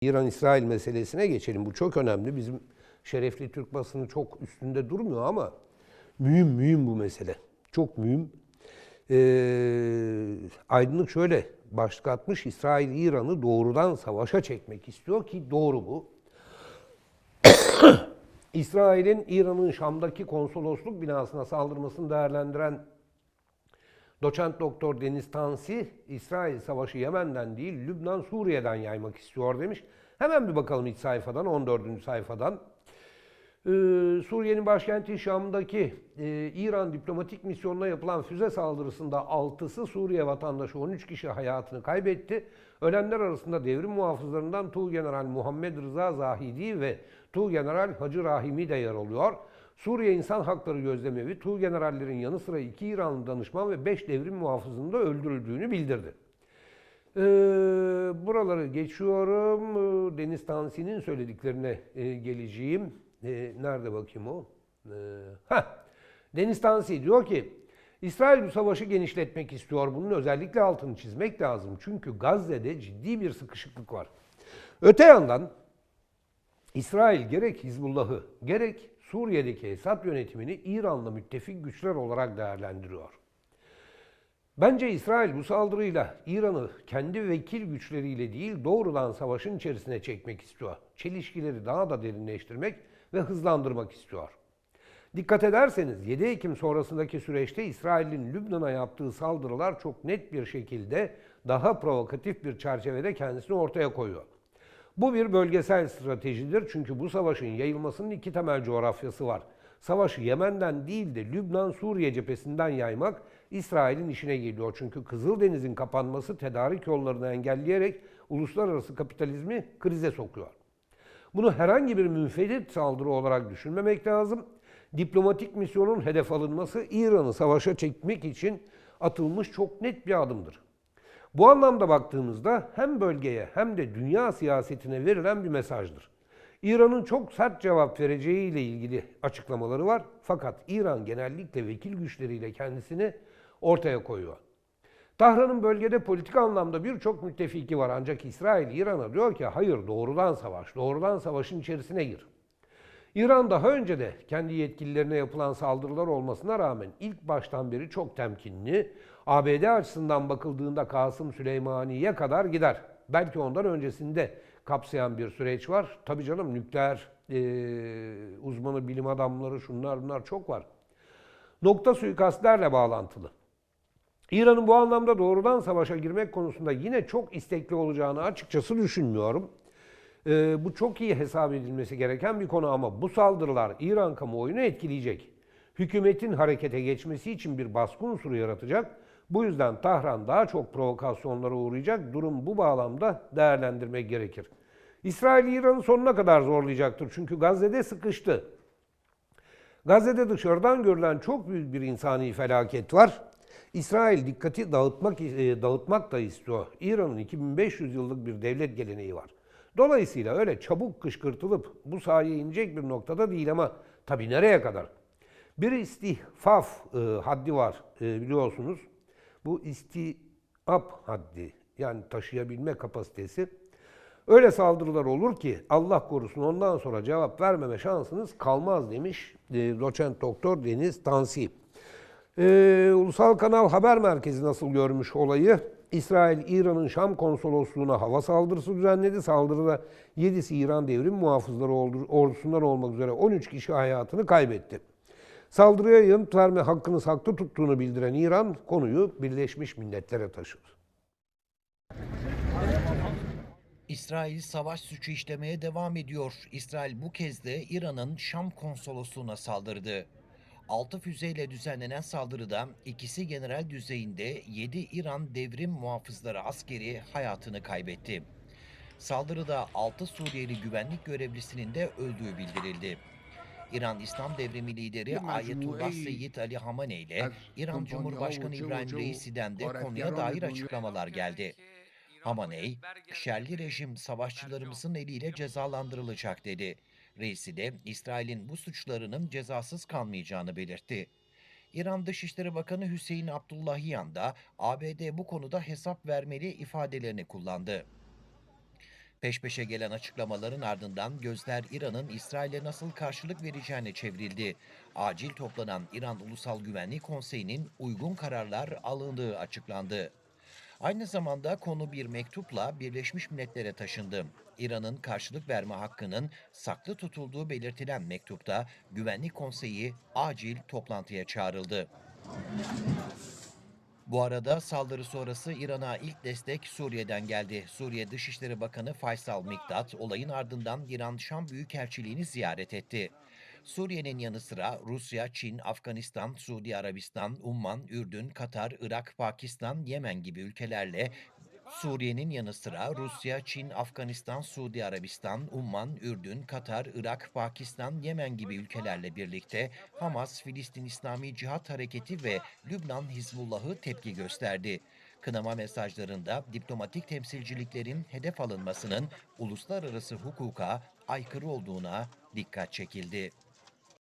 İran-İsrail meselesine geçelim. Bu çok önemli. Bizim şerefli Türk basını çok üstünde durmuyor ama mühim mühim bu mesele. Çok mühim. Ee, aydınlık şöyle başlık atmış. İsrail İran'ı doğrudan savaşa çekmek istiyor ki doğru bu. İsrail'in İran'ın Şam'daki konsolosluk binasına saldırmasını değerlendiren Doçent Doktor Deniz Tansi, İsrail savaşı Yemen'den değil Lübnan Suriye'den yaymak istiyor demiş. Hemen bir bakalım iç sayfadan, 14. sayfadan. Ee, Suriye'nin başkenti Şam'daki e, İran diplomatik misyonuna yapılan füze saldırısında 6'sı Suriye vatandaşı 13 kişi hayatını kaybetti. Ölenler arasında devrim muhafızlarından Tuğgeneral Muhammed Rıza Zahidi ve Tuğgeneral Hacı Rahimi de yer alıyor. Suriye İnsan Hakları Gözlemevi Tuğgenerallerin yanı sıra iki İranlı danışman ve 5 devrim muhafızının da öldürüldüğünü bildirdi. Ee, buraları geçiyorum. Ee, Deniz Tansi'nin söylediklerine e, geleceğim. Ee, nerede bakayım o? Ee, heh. Deniz Tansi diyor ki, İsrail bu savaşı genişletmek istiyor. Bunun özellikle altını çizmek lazım. Çünkü Gazze'de ciddi bir sıkışıklık var. Öte yandan İsrail gerek Hizbullah'ı gerek Suriye'deki Esad yönetimini İran'la müttefik güçler olarak değerlendiriyor. Bence İsrail bu saldırıyla İran'ı kendi vekil güçleriyle değil doğrudan savaşın içerisine çekmek istiyor. Çelişkileri daha da derinleştirmek ve hızlandırmak istiyor. Dikkat ederseniz 7 Ekim sonrasındaki süreçte İsrail'in Lübnan'a yaptığı saldırılar çok net bir şekilde daha provokatif bir çerçevede kendisini ortaya koyuyor. Bu bir bölgesel stratejidir çünkü bu savaşın yayılmasının iki temel coğrafyası var. Savaşı Yemen'den değil de Lübnan-Suriye cephesinden yaymak İsrail'in işine geliyor. Çünkü Kızıldeniz'in kapanması tedarik yollarını engelleyerek uluslararası kapitalizmi krize sokuyor. Bunu herhangi bir münferit saldırı olarak düşünmemek lazım. Diplomatik misyonun hedef alınması İran'ı savaşa çekmek için atılmış çok net bir adımdır. Bu anlamda baktığımızda hem bölgeye hem de dünya siyasetine verilen bir mesajdır. İran'ın çok sert cevap vereceği ile ilgili açıklamaları var. Fakat İran genellikle vekil güçleriyle kendisini ortaya koyuyor. Tahran'ın bölgede politik anlamda birçok müttefiki var ancak İsrail İran'a diyor ki hayır doğrudan savaş, doğrudan savaşın içerisine gir. İran daha önce de kendi yetkililerine yapılan saldırılar olmasına rağmen ilk baştan beri çok temkinli. ABD açısından bakıldığında Kasım Süleymani'ye kadar gider. Belki ondan öncesinde kapsayan bir süreç var. Tabii canım nükleer e, uzmanı, bilim adamları şunlar bunlar çok var. Nokta suikastlerle bağlantılı. İran'ın bu anlamda doğrudan savaşa girmek konusunda yine çok istekli olacağını açıkçası düşünmüyorum. Ee, bu çok iyi hesap edilmesi gereken bir konu ama bu saldırılar İran kamuoyunu etkileyecek. Hükümetin harekete geçmesi için bir baskı unsuru yaratacak. Bu yüzden Tahran daha çok provokasyonlara uğrayacak. Durum bu bağlamda değerlendirmek gerekir. İsrail İran'ı sonuna kadar zorlayacaktır. Çünkü Gazze'de sıkıştı. Gazze'de dışarıdan görülen çok büyük bir insani felaket var. İsrail dikkati dağıtmak e, dağıtmak da istiyor. İran'ın 2500 yıllık bir devlet geleneği var. Dolayısıyla öyle çabuk kışkırtılıp bu sahaya inecek bir noktada değil ama tabii nereye kadar? Bir istihfaf e, haddi var e, biliyorsunuz. Bu istihap haddi yani taşıyabilme kapasitesi. Öyle saldırılar olur ki Allah korusun ondan sonra cevap vermeme şansınız kalmaz demiş e, doçent doktor Deniz Tansi. Ee, Ulusal Kanal Haber Merkezi nasıl görmüş olayı? İsrail, İran'ın Şam konsolosluğuna hava saldırısı düzenledi. Saldırıda 7'si İran devrim muhafızları ordusundan olmak üzere 13 kişi hayatını kaybetti. Saldırıya yanıt verme hakkını saklı tuttuğunu bildiren İran konuyu Birleşmiş Milletler'e taşıdı. İsrail savaş suçu işlemeye devam ediyor. İsrail bu kez de İran'ın Şam konsolosluğuna saldırdı. 6 füzeyle düzenlenen saldırıda ikisi general düzeyinde 7 İran devrim muhafızları askeri hayatını kaybetti. Saldırıda 6 Suriyeli güvenlik görevlisinin de öldüğü bildirildi. İran İslam Devrimi lideri Ayetullah Seyyid Ali Hamaney ile İran Cumhurbaşkanı İbrahim Reisi'den de konuya dair açıklamalar geldi. Hamaney, şerli rejim savaşçılarımızın eliyle cezalandırılacak dedi. Reisi de İsrail'in bu suçlarının cezasız kalmayacağını belirtti. İran Dışişleri Bakanı Hüseyin Abdullahiyan da ABD bu konuda hesap vermeli ifadelerini kullandı. Peş peşe gelen açıklamaların ardından gözler İran'ın İsrail'e nasıl karşılık vereceğine çevrildi. Acil toplanan İran Ulusal Güvenlik Konseyi'nin uygun kararlar alındığı açıklandı. Aynı zamanda konu bir mektupla Birleşmiş Milletler'e taşındı. İran'ın karşılık verme hakkının saklı tutulduğu belirtilen mektupta Güvenlik Konseyi acil toplantıya çağrıldı. Bu arada saldırı sonrası İran'a ilk destek Suriye'den geldi. Suriye Dışişleri Bakanı Faysal Miktat olayın ardından İran-Şam Büyükelçiliğini ziyaret etti. Suriye'nin yanı sıra Rusya, Çin, Afganistan, Suudi Arabistan, Umman, Ürdün, Katar, Irak, Pakistan, Yemen gibi ülkelerle Suriye'nin yanı sıra Rusya, Çin, Afganistan, Suudi Arabistan, Umman, Ürdün, Katar, Irak, Pakistan, Yemen gibi ülkelerle birlikte Hamas, Filistin İslami Cihat Hareketi ve Lübnan Hizbullah'ı tepki gösterdi. Kınama mesajlarında diplomatik temsilciliklerin hedef alınmasının uluslararası hukuka aykırı olduğuna dikkat çekildi.